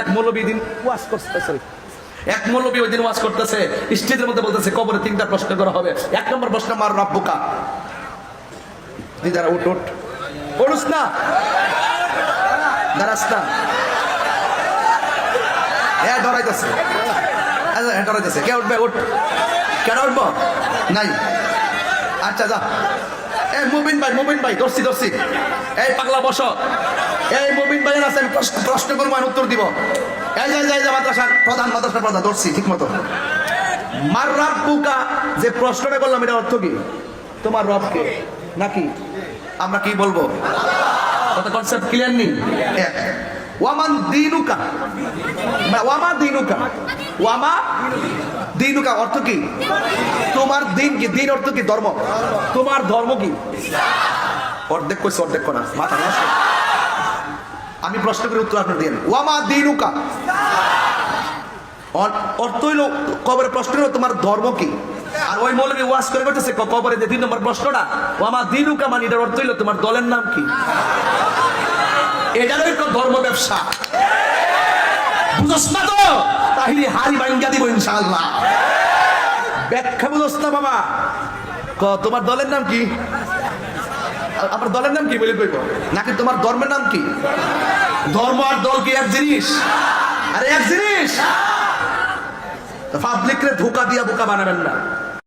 এক মৌলবী দিন ওয়াজ করতে sorry, এক মৌলবী ওই দিন ওয়াজ করতেছে। স্টেজের মধ্যে বলতেছে কবরে তিনটা প্রশ্ন করা হবে। এক নম্বর প্রশ্ন মার রাব্বুকা দিদারা উঠ উঠ। পড়ুস না। দাঁড়াস না। হ্যাঁ ডরাইতেছে। আচ্ছা, হ্যাঁ কে উঠবে? উঠ। কেন উঠবো? নাই। আচ্ছা যা। এই মুবিন ভাই মুবিন ভাই ধরছি ধরছি। এই পাগলা বস। এই মুবিন ভাই আছে আমি প্রশ্ন প্রশ্ন করব আমি উত্তর দিব। এই যাই যাই যা মাদ্রাসার প্রধান মাদ্রাসার প্রধান ধরছি ঠিক মতো। মার রাব্বুকা যে প্রশ্নটা করলাম এটা অর্থ কি? তোমার রবকে নাকি? আমরা কি বলব? কত কনসেপ্ট ক্লিয়ার নেই। ওয়ামান দিনুকা ওয়ামা দিনুকা ওয়ামা দিনুকা অর্থ কি? তোমার দিন কি? দিন অর্থ কি? ধর্ম। তোমার ধর্ম কি? অর্ধেক কইছে, অর্ধেক করা। মাথা নষ্ট। আমি প্রশ্ন করে, উত্তর আপনার দিন ওয়ামা দিনুকা? অর- অর্থ হইল, কবরে প্রশ্ন হইল, তোমার ধর্ম কি? আর ওই মৌলবী ওয়াজ করে করতেছে কবরে যে তিন নম্বর প্রশ্নটা ও আমার দিনুকা মানে এটার অর্থ হইল, তোমার দলের নাম কি? এটা হইল ধর্ম ব্যবসা। বুঝস না তো? তাহলে হারি ভাঙ্গা দিব ইনশাআল্লাহ। ব্যাখ্যা বুঝস না বাবা। ক, তোমার দলের নাম কি? আমার দলের নাম কি বলে কইব? নাকি তোমার ধর্মের নাম কি? ধর্ম আর দল কি এক জিনিস? আরে এক জিনিস! পাবলিকরে ধোকা দিয়া বোকা বানাবেন না।